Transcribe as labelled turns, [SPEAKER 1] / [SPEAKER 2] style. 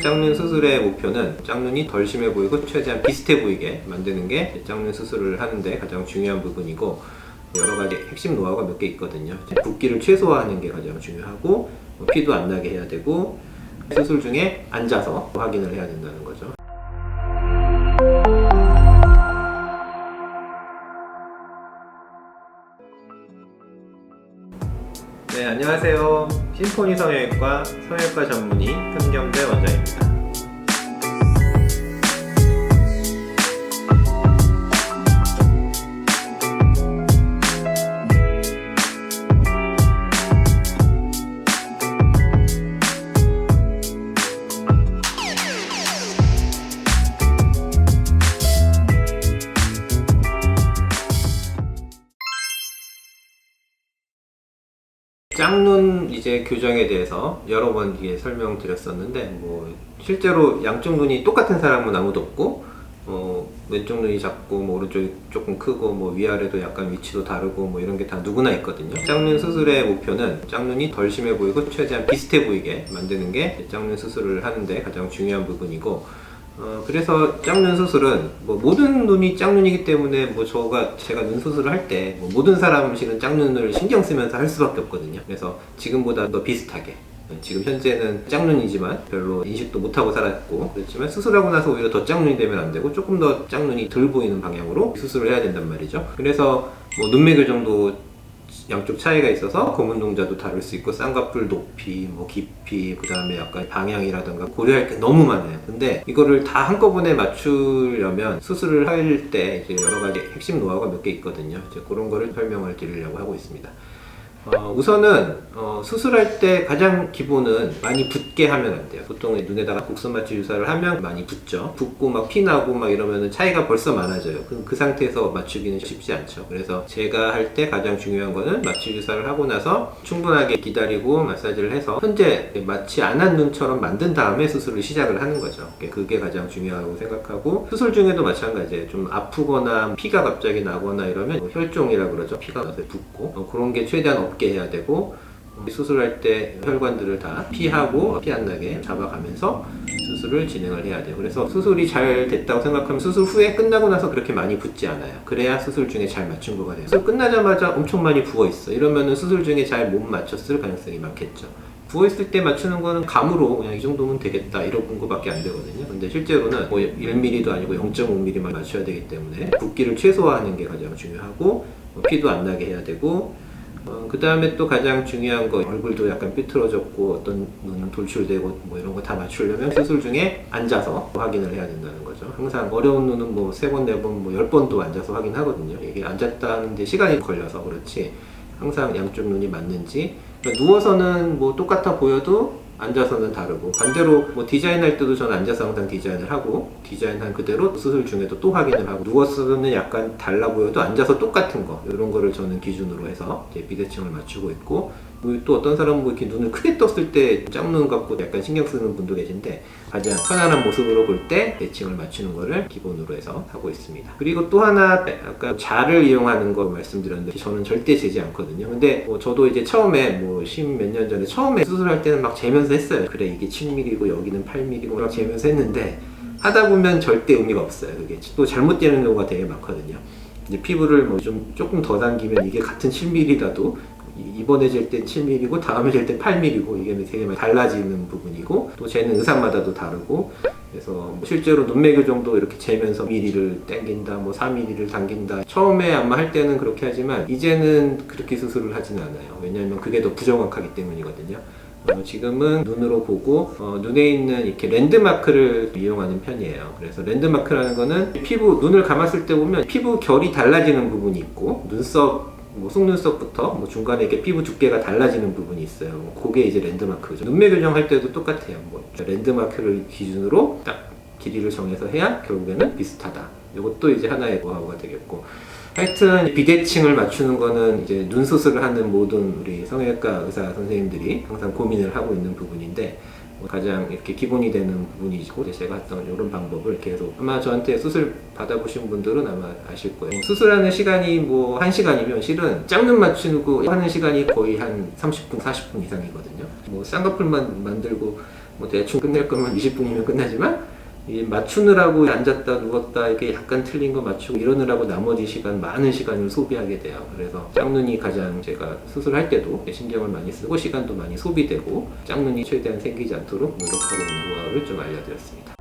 [SPEAKER 1] 짝눈 수술의 목표는 짝눈이 덜 심해 보이고 최대한 비슷해 보이게 만드는 게 짝눈 수술을 하는데 가장 중요한 부분이고 여러 가지 핵심 노하우가 몇 개 있거든요. 붓기를 최소화하는 게 가장 중요하고 뭐 피도 안 나게 해야 되고 수술 중에 앉아서 확인을 해야 된다는 거죠. 네, 안녕하세요. 심포니 성형외과 성형외과 전문의 현경대 원장입니다. 짝눈 이제 교정에 대해서 여러 번 이게 설명드렸었는데 뭐 실제로 양쪽 눈이 똑같은 사람은 아무도 없고 어, 왼쪽 눈이 작고 뭐 오른쪽이 조금 크고 뭐 위아래도 약간 위치도 다르고 뭐 이런 게 다 누구나 있거든요. 짝눈 수술의 목표는 짝눈이 덜 심해 보이고 최대한 비슷해 보이게 만드는 게 짝눈 수술을 하는데 가장 중요한 부분이고 어, 그래서 짝눈 수술은 뭐 모든 눈이 짝눈이기 때문에 뭐 저가 제가 눈 수술을 할 때 뭐 모든 사람 실은 짝눈을 신경 쓰면서 할 수밖에 없거든요. 그래서 지금보다 더 비슷하게 네, 지금 현재는 짝눈이지만 별로 인식도 못하고 살았고 그렇지만 수술하고 나서 오히려 더 짝눈이 되면 안 되고 조금 더 짝눈이 덜 보이는 방향으로 수술을 해야 된단 말이죠. 그래서 뭐 눈매 교 정도 양쪽 차이가 있어서 검은 동자도 다를 수 있고 쌍꺼풀 높이, 뭐 깊이, 그 다음에 약간 방향이라든가 고려할 게 너무 많아요. 근데 이거를 다 한꺼번에 맞추려면 수술을 할 때 이제 여러 가지 핵심 노하우가 몇 개 있거든요. 이제 그런 거를 설명을 드리려고 하고 있습니다. 어, 우선은 어, 수술할 때 가장 기본은 많이 붓게 하면 안 돼요. 보통 눈에다가 국소 마취 주사를 하면 많이 붓죠. 붓고 막 피 나고 막 이러면 차이가 벌써 많아져요. 그, 그 상태에서 맞추기는 쉽지 않죠. 그래서 제가 할 때 가장 중요한 거는 마취 주사를 하고 나서 충분하게 기다리고 마사지를 해서 현재 마취 안 한 눈처럼 만든 다음에 수술을 시작을 하는 거죠. 그게 가장 중요하다고 생각하고 수술 중에도 마찬가지예요. 좀 아프거나 피가 갑자기 나거나 이러면 뭐 혈종이라 그러죠. 피가 나서 붓고 어, 그런 게 최대한 없게 해야 되고 수술할 때 혈관들을 다 피하고 피 안 나게 잡아가면서 수술을 진행을 해야 돼요. 그래서 수술이 잘 됐다고 생각하면 수술 후에 끝나고 나서 그렇게 많이 붓지 않아요. 그래야 수술 중에 잘 맞춘 거가 돼요. 수술 끝나자마자 엄청 많이 부어 있어. 이러면은 수술 중에 잘 못 맞췄을 가능성이 많겠죠. 부어있을 때 맞추는 거는 감으로 그냥 이 정도면 되겠다 이런 거밖에 안 되거든요. 근데 실제로는 뭐 1mm도 아니고 0.5mm만 맞춰야 되기 때문에 붓기를 최소화하는 게 가장 중요하고 뭐 피도 안 나게 해야 되고 그 다음에 또 가장 중요한 거 얼굴도 약간 삐뚤어졌고 어떤 눈은 돌출되고 뭐 이런 거 다 맞추려면 수술 중에 앉아서 확인을 해야 된다는 거죠. 항상 어려운 눈은 뭐 세 번, 네 번, 뭐 열 번도 앉아서 확인하거든요. 이게 앉았다 하는데 시간이 걸려서 그렇지 항상 양쪽 눈이 맞는지 그러니까 누워서는 뭐 똑같아 보여도 앉아서는 다르고 반대로 뭐 디자인할 때도 저는 앉아서 항상 디자인을 하고 디자인한 그대로 수술 중에도 또 확인을 하고 누워서는 약간 달라 보여도 앉아서 똑같은 거 이런 거를 저는 기준으로 해서 비대칭을 맞추고 있고 뭐 또 어떤 사람은 뭐 이렇게 눈을 크게 떴을 때 짝눈 갖고 약간 신경 쓰는 분도 계신데 가장 편안한 모습으로 볼때 대칭을 맞추는 거를 기본으로 해서 하고 있습니다. 그리고 또 하나 아까 자를 이용하는 거 말씀드렸는데 저는 절대 재지 않거든요. 근데 뭐 저도 이제 처음에 뭐 십 몇 년 전에 처음에 수술할 때는 막 재면서 했어요. 그래 이게 7mm고 여기는 8mm고 막 재면서 했는데 하다 보면 절대 의미가 없어요. 그게 또 잘못되는 경우가 되게 많거든요. 이제 피부를 뭐 좀 조금 더 당기면 이게 같은 7mm라도 이번에 잴 땐 7mm고 다음에 잴 땐 8mm고 이게 되게 많이 달라지는 부분이고 또 쟤는 의사마다도 다르고 그래서 뭐 실제로 눈매 교 정도 이렇게 재면서 mm를 당긴다 뭐 4mm를 당긴다. 처음에 아마 할 때는 그렇게 하지만 이제는 그렇게 수술을 하지는 않아요. 왜냐하면 그게 더 부정확하기 때문이거든요. 어, 지금은 눈으로 보고 어, 눈에 있는 이렇게 랜드마크를 이용하는 편이에요. 그래서 랜드마크라는 거는 피부 눈을 감았을 때 보면 피부 결이 달라지는 부분이 있고 눈썹 뭐 속눈썹부터 뭐 중간에 이렇게 피부 두께가 달라지는 부분이 있어요. 뭐 그게 이제 랜드마크죠. 눈매 교정할 때도 똑같아요. 뭐 랜드마크를 기준으로 딱 길이를 정해서 해야 결국에는 비슷하다. 이것도 이제 하나의 노하우가 되겠고. 하여튼 비대칭을 맞추는 거는 이제 눈 수술을 하는 모든 우리 성형외과 의사 선생님들이 항상 고민을 하고 있는 부분인데 뭐 가장 이렇게 기본이 되는 부분이고 제가 했던 이런 방법을 계속 아마 저한테 수술 받아보신 분들은 아마 아실 거예요. 뭐 수술하는 시간이 뭐 1시간이면 실은 짝눈 맞추고 하는 시간이 거의 한 30분, 40분 이상이거든요. 뭐 쌍꺼풀만 만들고 뭐 대충 끝낼 거면 20분이면 끝나지만 이 맞추느라고 앉았다 누웠다 이렇게 약간 틀린 거 맞추고 이러느라고 나머지 시간 많은 시간을 소비하게 돼요. 그래서 짝눈이 가장 제가 수술할 때도 신경을 많이 쓰고 시간도 많이 소비되고 짝눈이 최대한 생기지 않도록 노력하고 있는 거를 좀 알려드렸습니다.